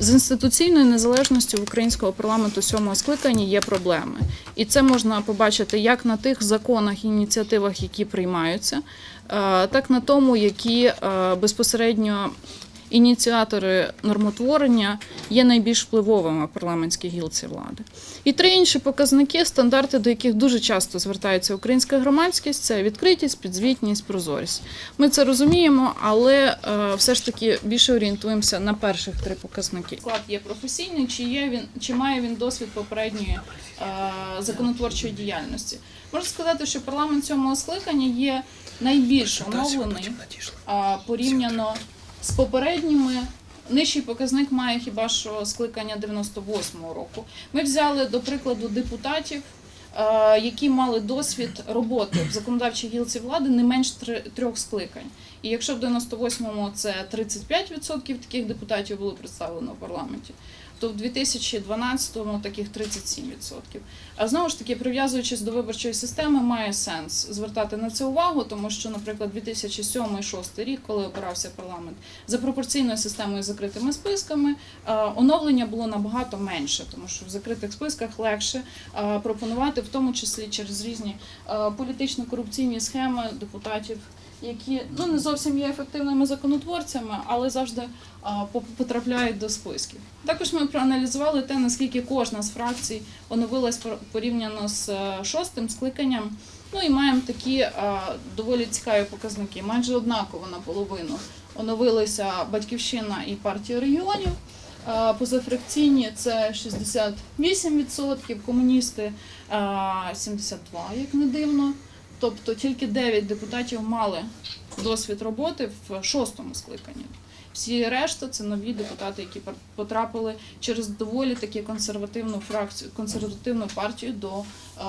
З інституційною незалежністю в українського парламенту сьомого скликання є проблеми, і це можна побачити як на тих законах і ініціативах, які приймаються, е, так на тому, які е, безпосередньо ініціатори нормотворення є найбільш впливовими в парламентській гілці влади. І три інші показники, стандарти, до яких дуже часто звертається українська громадськість, це відкритість, підзвітність, прозорість. Ми це розуміємо, але е, все ж таки більше орієнтуємося на перших три показники. Склад є професійний, чи є він, чи має він досвід попередньої е, законотворчої діяльності. Можна сказати, що парламент цьому скликання є найбільш оновлений а, порівняно з попередніми. Нижчий показник має хіба що скликання 98-го року. Ми взяли до прикладу депутатів, е, які мали досвід роботи в законодавчій гілці влади не менш трьох скликань. І якщо в 98-му це 35% таких депутатів було представлено в парламенті, то в 2012-му таких 37%. А знову ж таки, прив'язуючись до виборчої системи, має сенс звертати на це увагу, тому що, наприклад, 2007-2006 рік, коли обирався парламент, за пропорційною системою закритими списками, оновлення було набагато менше, тому що в закритих списках легше пропонувати, в тому числі через різні політично-корупційні схеми депутатів. Які ну не зовсім є ефективними законотворцями, але завжди по- потрапляють до списків. Також ми проаналізували те, наскільки кожна з фракцій оновилась пор- порівняно з е, шостим скликанням. Ну і маємо такі доволі цікаві показники. Майже однаково наполовину оновилися Батьківщина і партія регіонів. Позафракційні це 68%, комуністи а, 72%, як не дивно. Тобто тільки 9 депутатів мали досвід роботи в шостому скликанні. Всі решта це нові депутати, які потрапили через доволі таки консервативну фракцію, консервативну партію до е,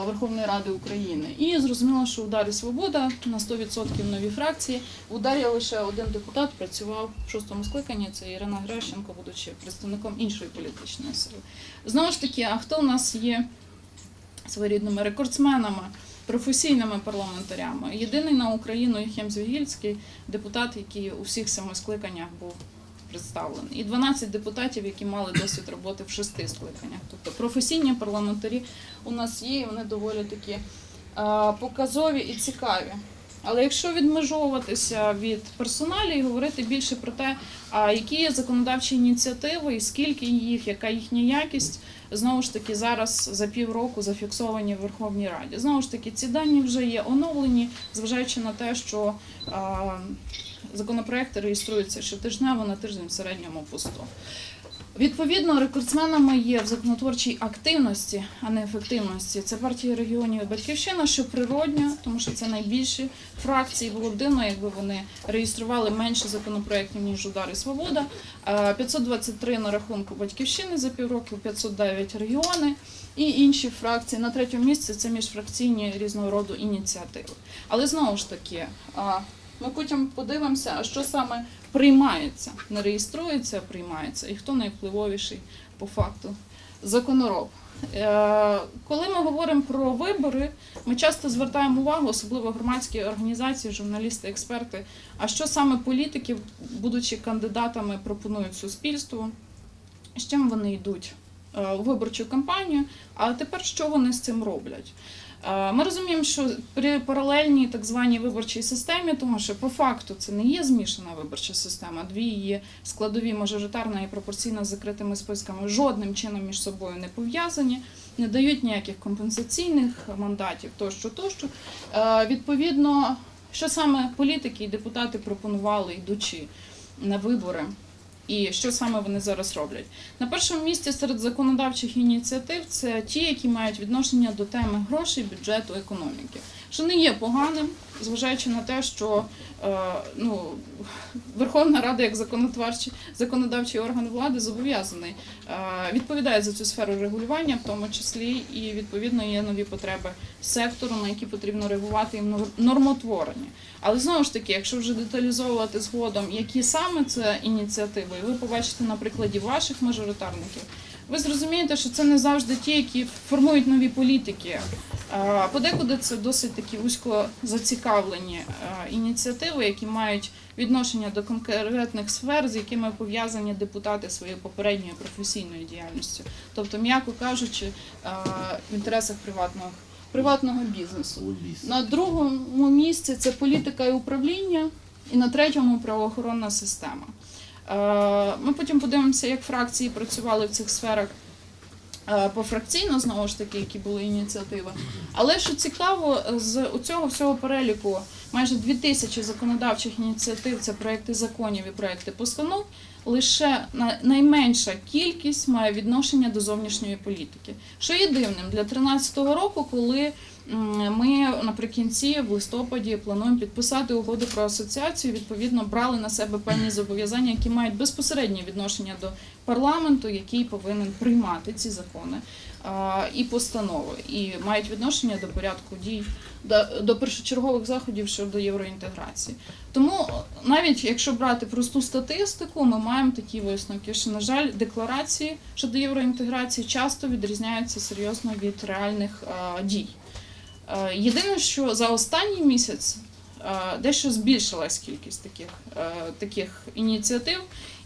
Верховної Ради України. І зрозуміло, що ударі свобода на 100% нові фракції. В ударі лише один депутат працював в шостому скликанні. Це Ірина Грещенко, будучи представником іншої політичної сили. Знову ж таки, а хто у нас є своєрідними рекордсменами? Професійними парламентарями. Єдиний на Україну Єхем Звігільський, депутат, який у всіх семи скликаннях був представлений. І 12 депутатів, які мали досвід роботи в шести скликаннях. Тобто професійні парламентарі у нас є, і вони доволі такі показові і цікаві. Але якщо відмежовуватися від персоналі і говорити більше про те, які є законодавчі ініціативи, і скільки їх, яка їхня якість, знову ж таки зараз за півроку зафіксовані в Верховній Раді. Знову ж таки, ці дані вже є оновлені, зважаючи на те, що законопроекти реєструються щотижнево на тиждень в середньому по 100. Відповідно, рекордсменами є в законотворчій активності, а не ефективності. Це партія регіонів і батьківщина, що природньо, тому що це найбільші фракції. Було б дивно, якби вони реєстрували менше законопроєктів, ніж удар і свобода. Е, 523 на рахунку батьківщини за півроку, 509 регіони і інші фракції. На третьому місці це міжфракційні різного роду ініціативи. Але знову ж таки, ми потім подивимося, що саме приймається, не реєструється, а приймається, і хто найвпливовіший по факту законороб. Е, Коли ми говоримо про вибори, ми часто звертаємо увагу, особливо громадські організації, журналісти, експерти, а що саме політики, будучи кандидатами, пропонують суспільству, з чим вони йдуть е, у виборчу кампанію, а тепер що вони з цим роблять? Е, Ми розуміємо, що при паралельній так званій виборчій системі, тому що по факту це не є змішана виборча система, дві її складові мажоритарна і пропорційна з закритими списками жодним чином між собою не пов'язані, не дають ніяких компенсаційних мандатів тощо, тощо. Е, Відповідно, що саме політики і депутати пропонували, йдучи на вибори. І що саме вони зараз роблять? На першому місці серед законодавчих ініціатив це ті, які мають відношення до теми грошей, бюджету, економіки, що не є поганим, зважаючи на те, що е, ну, Верховна Рада як законотворчий законодавчий орган влади зобов'язаний е, відповідає за цю сферу регулювання, в тому числі і відповідно є нові потреби сектору, на які потрібно реагувати і нор- нормотворення. Але знову ж таки, якщо вже деталізовувати згодом, які саме це ініціативи, ви побачите на прикладі ваших мажоритарників, ви зрозумієте, що це не завжди ті, які формують нові політики. Е, Подекуди це досить такі вузько зацікавлені е, ініціативи, які мають відношення до конкретних сфер, з якими пов'язані депутати своєю попередньою професійною діяльністю. Тобто, м'яко кажучи, е, в інтересах приватного, приватного бізнесу. На другому місці це політика і управління, і на третьому правоохоронна система. Е, Ми потім подивимося, як фракції працювали в цих сферах е, пофракційно, знову ж таки, які були ініціативи. Але що цікаво, з цього всього переліку майже 2000 законодавчих ініціатив це проекти законів і проекти постанов. Лише на- найменша кількість має відношення до зовнішньої політики. Що є дивним для 2013 року, коли ми наприкінці в листопаді плануємо підписати угоду про асоціацію. Відповідно, брали на себе певні зобов'язання, які мають безпосереднє відношення до парламенту, який повинен приймати ці закони і постанови, і мають відношення до порядку дій до першочергових заходів щодо євроінтеграції. Тому навіть якщо брати просту статистику, ми маємо такі висновки, що на жаль, декларації щодо євроінтеграції часто відрізняються серйозно від реальних дій. Е, Єдине, що за останній місяць е, дещо збільшилась кількість таких, е, таких ініціатив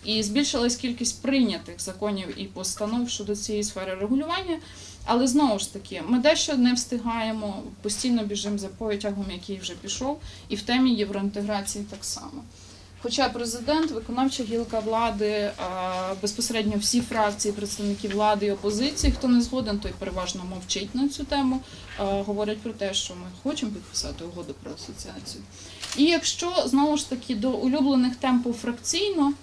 і збільшилась кількість прийнятих законів і постанов щодо цієї сфери регулювання. Але знову ж таки, ми дещо не встигаємо, постійно біжимо за потягом, який вже пішов, і в темі євроінтеграції так само. Хоча президент, виконавча гілка влади, е, безпосередньо всі фракції, представники влади і опозиції, хто не згоден, той переважно мовчить на цю тему, е, говорять про те, що ми хочемо підписати угоду про асоціацію. І якщо знову ж таки до улюблених тем пофракційно,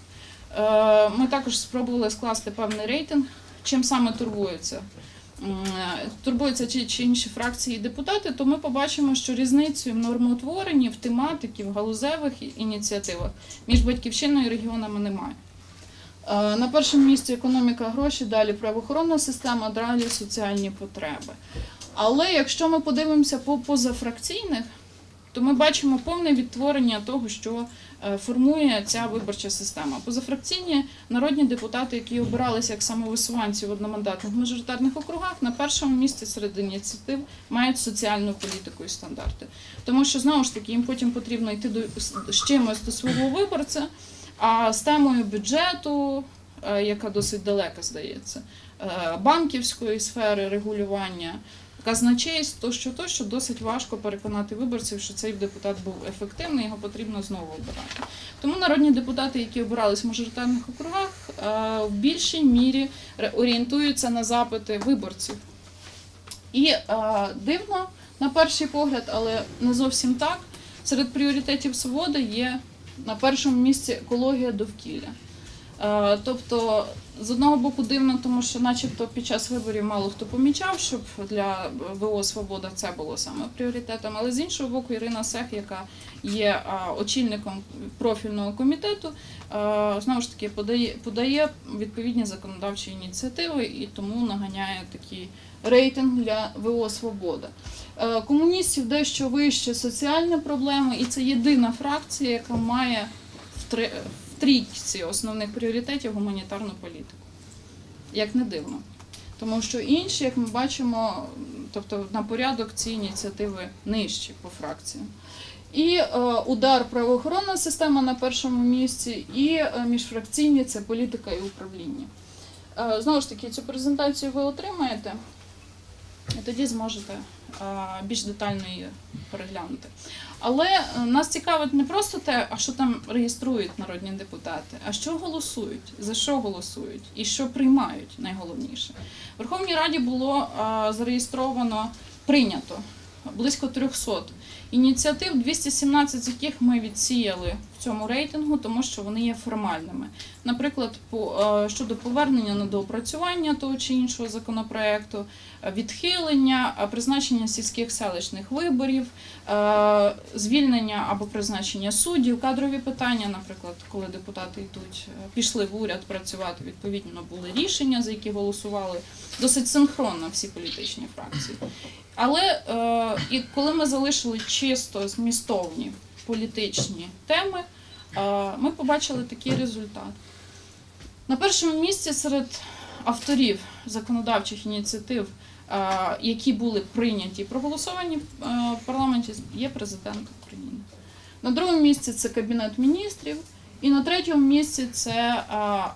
е, ми також спробували скласти певний рейтинг, чим саме турбуються. Турбуються чи, чи інші фракції і депутати, то ми побачимо, що різницю в нормотворенні, в тематиці, в галузевих ініціативах між батьківщиною і регіонами немає. Е, На першому місці економіка гроші, далі правоохоронна система, далі соціальні потреби. Але якщо ми подивимося по позафракційних, то ми бачимо повне відтворення того, що е, формує ця виборча система. Позафракційні народні депутати, які обиралися як самовисуванці в одномандатних мажоритарних округах, на першому місці серед ініціатив мають соціальну політику і стандарти. Тому що знову ж таки їм потім потрібно йти до з чимось до свого виборця. А з темою бюджету, е, яка досить далека здається, е, банківської сфери регулювання, казначейств, тощо, тощо досить важко переконати виборців, що цей депутат був ефективний, його потрібно знову обирати. Тому народні депутати, які обирались в мажоритарних округах, е, в більшій мірі орієнтуються на запити виборців. І е, дивно на перший погляд, але не зовсім так. Серед пріоритетів свободи є на першому місці екологія довкілля. Е, Тобто, з одного боку, дивно, тому що, начебто, під час виборів мало хто помічав, щоб для ВО Свобода це було саме пріоритетом. Але з іншого боку, Ірина Сех, яка є очільником профільного комітету, знову ж таки подає, подає відповідні законодавчі ініціативи і тому наганяє такий рейтинг для ВО Свобода. Комуністів дещо вище соціальні проблеми, і це єдина фракція, яка має в трійці основних пріоритетів гуманітарну політику. Як не дивно. Тому що інші, як ми бачимо, тобто на порядок ці ініціативи нижчі по фракціям. І е, удар правоохоронна система на першому місці, і е, міжфракційні це політика і управління. Е, знову ж таки, цю презентацію ви отримаєте, і тоді зможете більш детально її переглянути. Але е, нас цікавить не просто те, а що там реєструють народні депутати, а що голосують, за що голосують і що приймають найголовніше. В Верховній Раді було е, зареєстровано прийнято близько 300 ініціатив, 217 з яких ми відсіяли цьому рейтингу, тому що вони є формальними. Наприклад, е, щодо повернення на доопрацювання того чи іншого законопроекту, е, відхилення, е, призначення сільських селищних виборів, звільнення або призначення суддів, кадрові питання, наприклад, коли депутати йдуть, пішли в уряд працювати, відповідно були рішення, за які голосували досить синхронно всі політичні фракції. Але е, і коли ми залишили чисто змістовні політичні теми, ми побачили такий результат. На першому місці серед авторів законодавчих ініціатив, які були прийняті і проголосовані в парламенті, є президент України. На другому місці це Кабінет міністрів, і на третьому місці це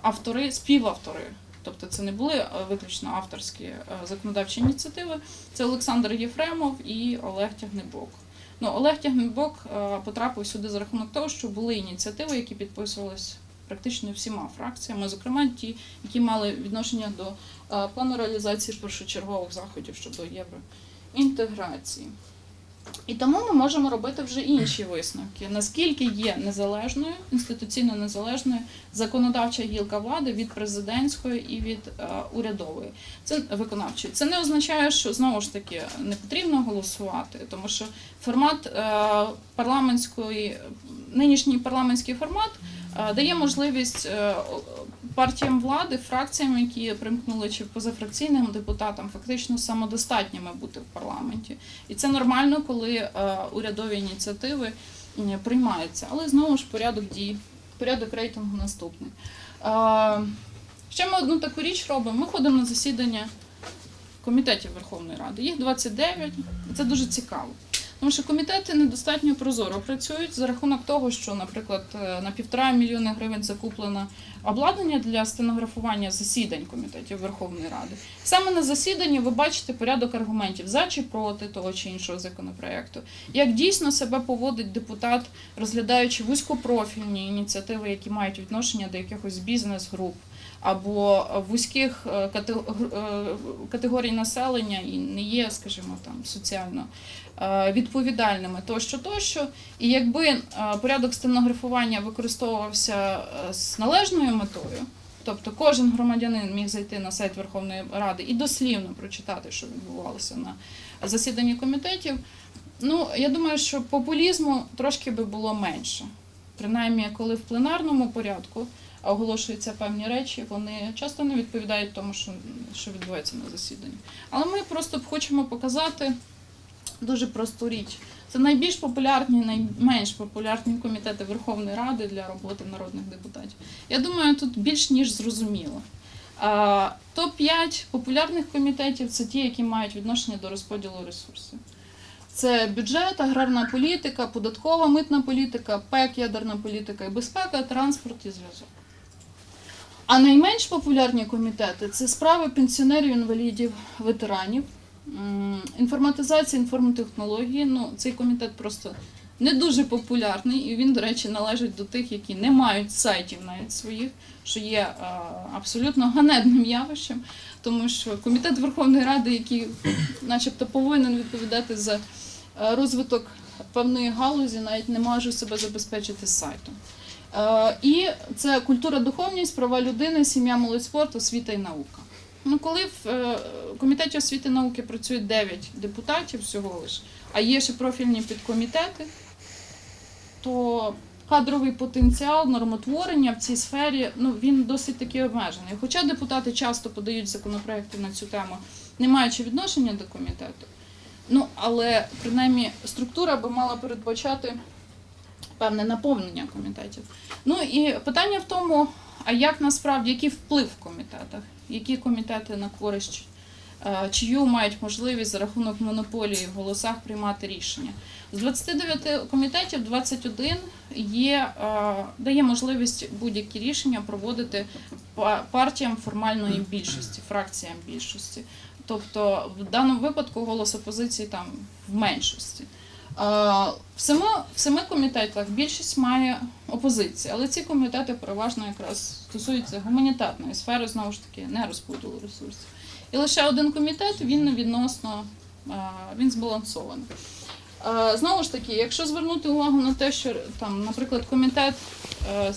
автори, співавтори. Тобто це не були виключно авторські законодавчі ініціативи. Це Олександр Єфремов і Олег Тягнебок. Ну, Олег Тягнебок е, потрапив сюди за рахунок того, що були ініціативи, які підписувалися практично всіма фракціями, зокрема ті, які мали відношення до е, плану реалізації першочергових заходів щодо євроінтеграції. І тому ми можемо робити вже інші висновки, наскільки є незалежною, інституційно незалежною законодавча гілка влади від президентської і від е, урядової. Це виконавчої. Це не означає, що знову ж таки не потрібно голосувати, тому що формат е, парламентської, нинішній парламентський формат е, дає можливість е, партіям влади, фракціям, які примкнули чи позафракційним депутатам, фактично самодостатніми бути в парламенті. І це нормально, коли е, урядові ініціативи приймаються. Але знову ж порядок дій, порядок рейтингу наступний. Е, Ще ми одну таку річ робимо. Ми ходимо на засідання комітетів Верховної Ради. Їх 29, і це дуже цікаво. Тому що комітети недостатньо прозоро працюють за рахунок того, що, наприклад, е, на півтора мільйони гривень закуплено обладнання для стенографування засідань комітетів Верховної Ради. Саме на засіданні ви бачите порядок аргументів за чи проти того чи іншого законопроекту. Як дійсно себе поводить депутат, розглядаючи вузькопрофільні ініціативи, які мають відношення до якихось бізнес-груп або вузьких е, е, категорій населення і не є, скажімо, там соціально відповідальними тощо, тощо. І якби е, порядок стенографування використовувався е, з належною метою, тобто кожен громадянин міг зайти на сайт Верховної Ради і дослівно прочитати, що відбувалося на засіданні комітетів. Ну, я думаю, що популізму трошки би було менше. Принаймні, коли в пленарному порядку оголошуються певні речі, вони часто не відповідають тому, що, що відбувається на засіданні. Але ми просто хочемо показати дуже просту річ. Це найбільш популярні, найменш популярні комітети Верховної Ради для роботи народних депутатів. Я думаю, тут більш ніж зрозуміло. Топ-5 популярних комітетів це ті, які мають відношення до розподілу ресурсів. Це бюджет, аграрна політика, податкова митна політика, ПЕК, ядерна політика і безпека, транспорт і зв'язок. А найменш популярні комітети це справи пенсіонерів, інвалідів, ветеранів, інформатизація, інформтехнології. Ну, цей комітет просто не дуже популярний, і він, до речі, належить до тих, які не мають сайтів навіть своїх, що є е, абсолютно ганебним явищем, тому що комітет Верховної Ради, який, начебто, повинен відповідати за е, розвиток певної галузі, навіть не може себе забезпечити сайтом. Е, І це культура, духовність, права людини, сім'я, молодь, спорт, освіта і наука. Ну, коли в е, комітеті освіти і науки працює 9 депутатів всього лиш, а є ще профільні підкомітети, то кадровий потенціал нормотворення в цій сфері ну, він досить таки обмежений. Хоча депутати часто подають законопроекти на цю тему, не маючи відношення до комітету. Ну, але принаймні структура би мала передбачати певне наповнення комітетів. Ну і питання в тому, а як насправді який вплив в комітетах, які комітети на користь, е, чию мають можливість за рахунок монополії в голосах приймати рішення. З 29 комітетів 21 є, е, дає можливість будь-які рішення проводити партіям формальної більшості, фракціям більшості. Тобто в даному випадку голос опозиції там в меншості. В семи, в семи комітетах більшість має опозиція, але ці комітети переважно якраз стосуються гуманітарної сфери, знову ж таки, не розподілу ресурсів. І лише один комітет він відносно він збалансований. Знову ж таки, якщо звернути увагу на те, що там, наприклад, комітет е,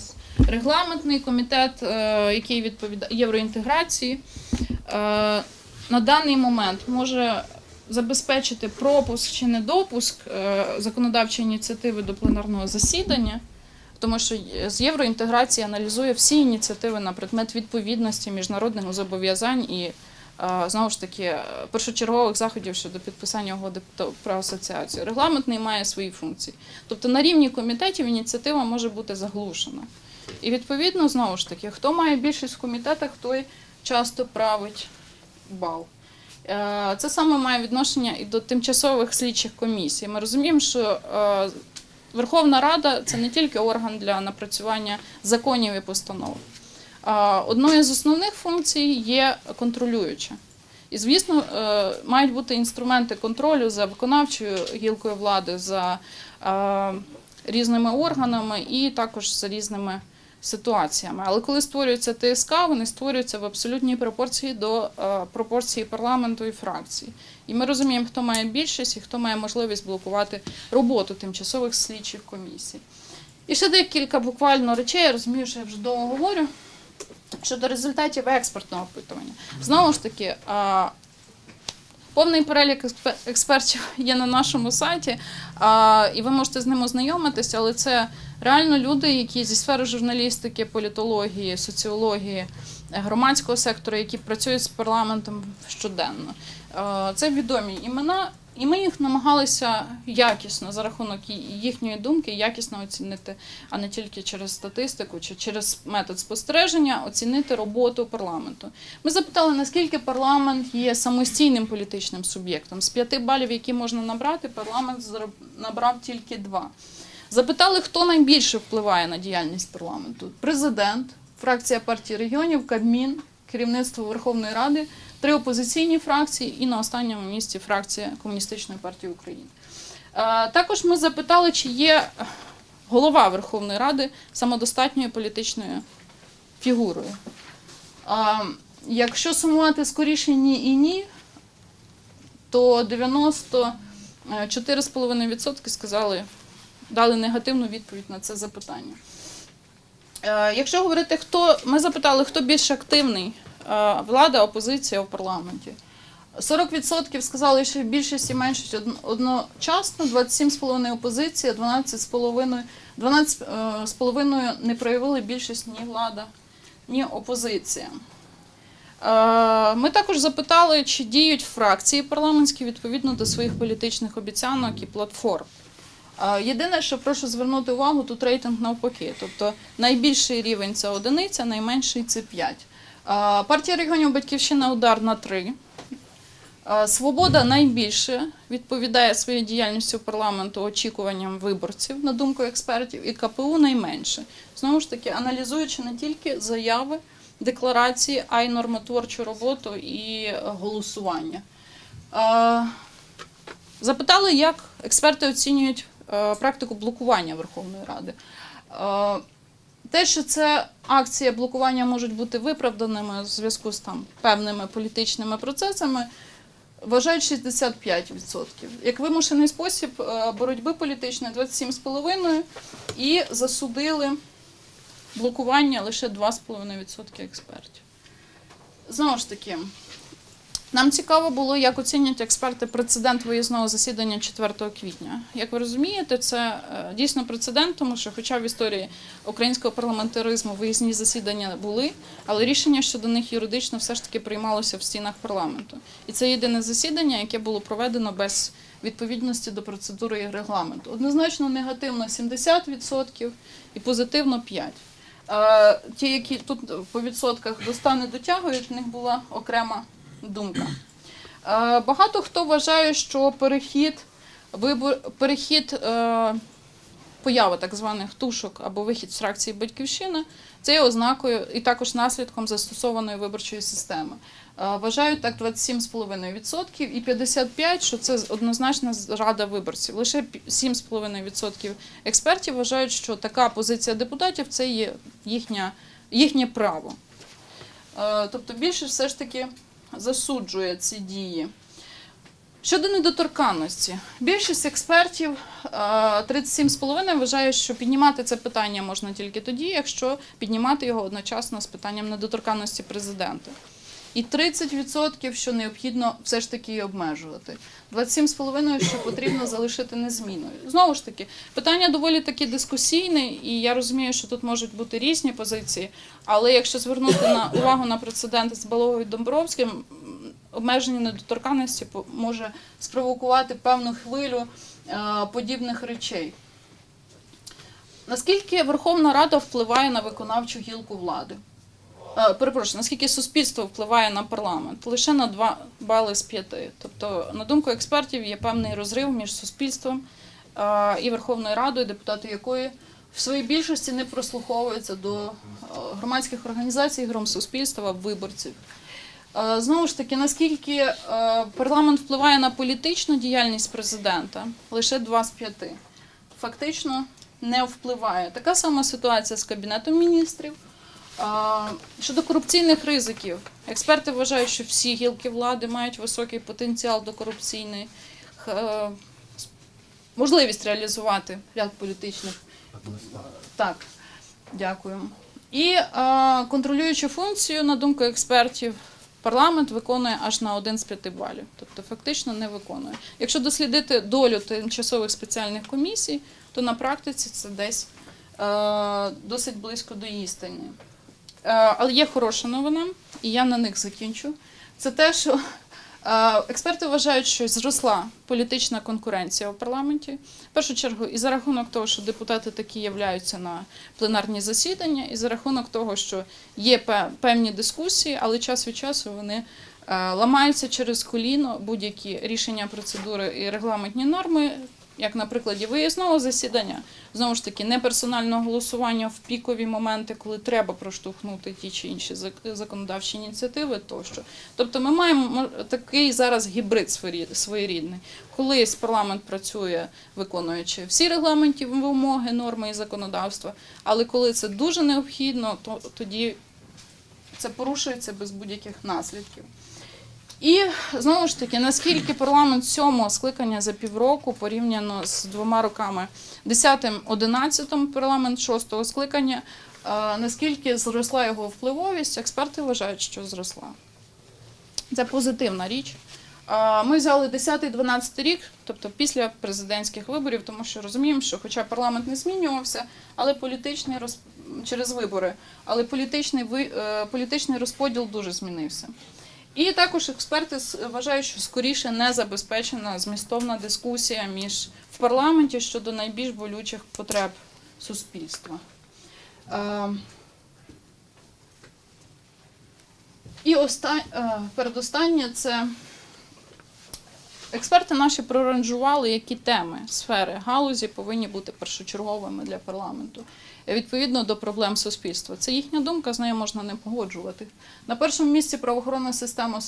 регламентний комітет, е, який відповідає євроінтеграції, е, на даний момент може забезпечити пропуск чи недопуск е, законодавчої ініціативи до пленарного засідання, тому що з євроінтеграції аналізує всі ініціативи на предмет відповідності міжнародних зобов'язань і е, знову ж таки е, першочергових заходів щодо підписання угоди про асоціацію. Регламентний має свої функції. Тобто на рівні комітетів ініціатива може бути заглушена. І відповідно, знову ж таки, хто має більшість в комітетах, той часто править бал. Е, Це саме має відношення і до тимчасових слідчих комісій. Ми розуміємо, що е, Верховна Рада це не тільки орган для напрацювання законів і постанов. Одною з основних функцій є контролююча. І, звісно, е, мають бути інструменти контролю за виконавчою гілкою влади, за різними органами і також за різними ситуаціями. Але коли створюється ТСК, вони створюються в абсолютній пропорції до е, пропорції парламенту і фракцій. І ми розуміємо, хто має більшість і хто має можливість блокувати роботу тимчасових слідчих комісій. І ще декілька буквально речей, я розумію, що я вже довго говорю. Щодо результатів експертного опитування. Знову ж таки, а, повний перелік експе- експертів є на нашому сайті, і ви можете з ним ознайомитися, але це реально люди, які зі сфери журналістики, політології, соціології, громадського сектору, які працюють з парламентом щоденно. Це відомі імена, і ми їх намагалися якісно за рахунок їхньої думки якісно оцінити, а не тільки через статистику чи через метод спостереження, оцінити роботу парламенту. Ми запитали, наскільки парламент є самостійним політичним суб'єктом. З п'яти балів, які можна набрати, парламент набрав тільки два. Запитали, хто найбільше впливає на діяльність парламенту: президент, фракція партії регіонів, Кабмін, керівництво Верховної Ради, три опозиційні фракції і на останньому місці фракція Комуністичної партії України. Е, Також ми запитали, чи є голова Верховної Ради самодостатньою політичною фігурою. Якщо сумувати скоріше ні і ні, то 94,5% сказали, дали негативну відповідь на це запитання. Е, Якщо говорити, хто ми запитали, хто більш активний, е, влада, опозиція у парламенті. 40% сказали, що більшість і меншість одно- одночасно, 27,5% опозиція, 12,5% 12,5% не проявили більшість ні влада, ні опозиція. Е, Ми також запитали, чи діють фракції парламентські відповідно до своїх політичних обіцянок і платформ. Е, Єдине, що прошу звернути увагу, тут рейтинг навпаки. Тобто найбільший рівень це одиниця, найменший це 5. Партія регіонів Батьківщина удар на 3. Е, Свобода найбільше відповідає своєю діяльністю парламенту очікуванням виборців, на думку експертів, і КПУ найменше. Знову ж таки, аналізуючи не тільки заяви, декларації, а й нормотворчу роботу і е, голосування. Запитали, як експерти оцінюють е, практику блокування Верховної Ради. Те, що це акція блокування можуть бути виправданими в зв'язку з там певними політичними процесами, вважають 65%. Як вимушений спосіб е, боротьби політичної 27,5% і засудили блокування лише 2,5% експертів. Знову ж таки, нам цікаво було, як оцінять експерти прецедент виїзного засідання 4 квітня. Як ви розумієте, це е, дійсно прецедент, тому що, хоча в історії українського парламентаризму виїзні засідання були, але рішення щодо них юридично все ж таки приймалося в стінах парламенту. І це єдине засідання, яке було проведено без відповідності до процедури і регламенту. Однозначно негативно 70% і позитивно 5%. Е, Ті, які тут по відсотках до 100 не дотягують, в них була окрема думка. Е, Багато хто вважає, що перехід, вибор, перехід е, поява так званих тушок або вихід з фракції Батьківщина це є ознакою і також наслідком застосованої виборчої системи. Е, Вважають так 27,5% і 55%, що це однозначна зрада виборців. Лише 7,5% експертів вважають, що така позиція депутатів це є їхня, їхнє право. Тобто більше все ж таки засуджує ці дії. Щодо недоторканності, більшість експертів е, 37,5 вважає, що піднімати це питання можна тільки тоді, якщо піднімати його одночасно з питанням недоторканності президента. І 30%, що необхідно все ж таки її обмежувати. 27,5% що потрібно залишити незмінною. Знову ж таки, питання доволі таки дискусійне, і я розумію, що тут можуть бути різні позиції. Але якщо звернути на увагу на прецеденти з Баловою Домбровським, обмеження недоторканності може спровокувати певну хвилю е, подібних речей. Наскільки Верховна Рада впливає на виконавчу гілку влади? Е, Перепрошую, наскільки суспільство впливає на парламент? Лише на 2 бали з 5. Тобто, на думку експертів, є певний розрив між суспільством е, і Верховною Радою, депутати якої в своїй більшості не прослуховуються до е, громадських організацій, громсуспільства, виборців. Е, Знову ж таки, наскільки парламент впливає на політичну діяльність президента, лише 2 з 5. Фактично не впливає. Така сама ситуація з Кабінетом міністрів. Щодо корупційних ризиків, експерти вважають, що всі гілки влади мають високий потенціал до корупційних е, можливість реалізувати ряд політичних. Так, дякую. І е, контролюючу функцію, на думку експертів, парламент виконує аж на один з п'яти балів, тобто фактично не виконує. Якщо дослідити долю тимчасових спеціальних комісій, то на практиці це десь е, досить близько до істини. Е, Але є хороша новина, і я на них закінчу. Це те, що е, експерти вважають, що зросла політична конкуренція у парламенті. В першу чергу, і за рахунок того, що депутати такі являються на пленарні засідання, і за рахунок того, що є певні дискусії, але час від часу вони е, ламаються через коліно будь-які рішення процедури і регламентні норми. Як на прикладі виїзного засідання, знову ж таки, не персонального голосування в пікові моменти, коли треба проштовхнути ті чи інші законодавчі ініціативи тощо. Тобто ми маємо мо- такий зараз гібрид своєрідний. Колись парламент працює, виконуючи всі регламентні вимоги, норми і законодавства, але коли це дуже необхідно, то тоді це порушується без будь-яких наслідків. І знову ж таки, наскільки парламент сьомого скликання за півроку порівняно з двома роками, 10-11 парламент шостого скликання, е, наскільки зросла його впливовість, експерти вважають, що зросла. Це позитивна річ. Ми взяли 10-12 рік, тобто після президентських виборів, тому що розуміємо, що хоча парламент не змінювався, але політичний роз... через вибори, але політичний, е, політичний розподіл дуже змінився. І також експерти вважають, що скоріше не забезпечена змістовна дискусія між в парламенті щодо найбільш болючих потреб суспільства. Е, І е, передостаннє це експерти наші проранжували, які теми сфери галузі повинні бути першочерговими для парламенту. е, Відповідно до проблем суспільства. Це їхня думка, з нею можна не погоджувати. На першому місці правоохоронна система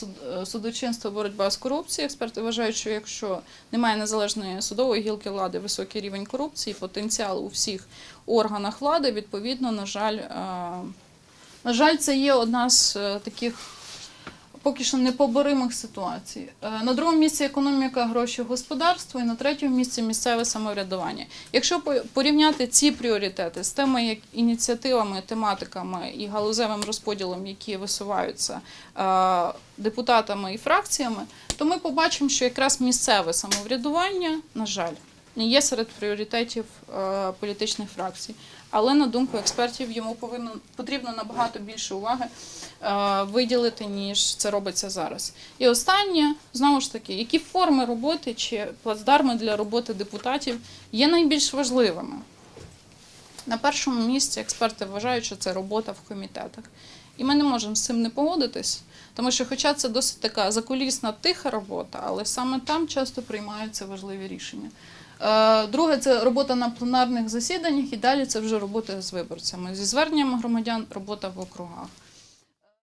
е, судочинства, боротьба з корупцією. Експерти вважають, що якщо немає незалежної судової гілки влади, високий рівень корупції, потенціал у всіх органах влади, відповідно, на жаль, е, на жаль, це є одна з таких поки що непоборимих ситуацій. Е, На другому місці економіка, гроші, господарство, і на третьому місці місцеве самоврядування. Якщо порівняти ці пріоритети з тими ініціативами, тематиками і галузевим розподілом, які висуваються е, депутатами і фракціями, то ми побачимо, що якраз місцеве самоврядування, на жаль, не є серед пріоритетів е, політичних фракцій. Але на думку експертів йому повинно потрібно набагато більше уваги е, виділити, ніж це робиться зараз. І останнє, знову ж таки, які форми роботи чи плацдарми для роботи депутатів є найбільш важливими. На першому місці експерти вважають, що це робота в комітетах. І ми не можемо з цим не погодитись, тому що, хоча це досить така закулісна тиха робота, але саме там часто приймаються важливі рішення. Е, Друге, це робота на пленарних засіданнях, і далі це вже робота з виборцями. Зі зверненнями громадян, робота в округах.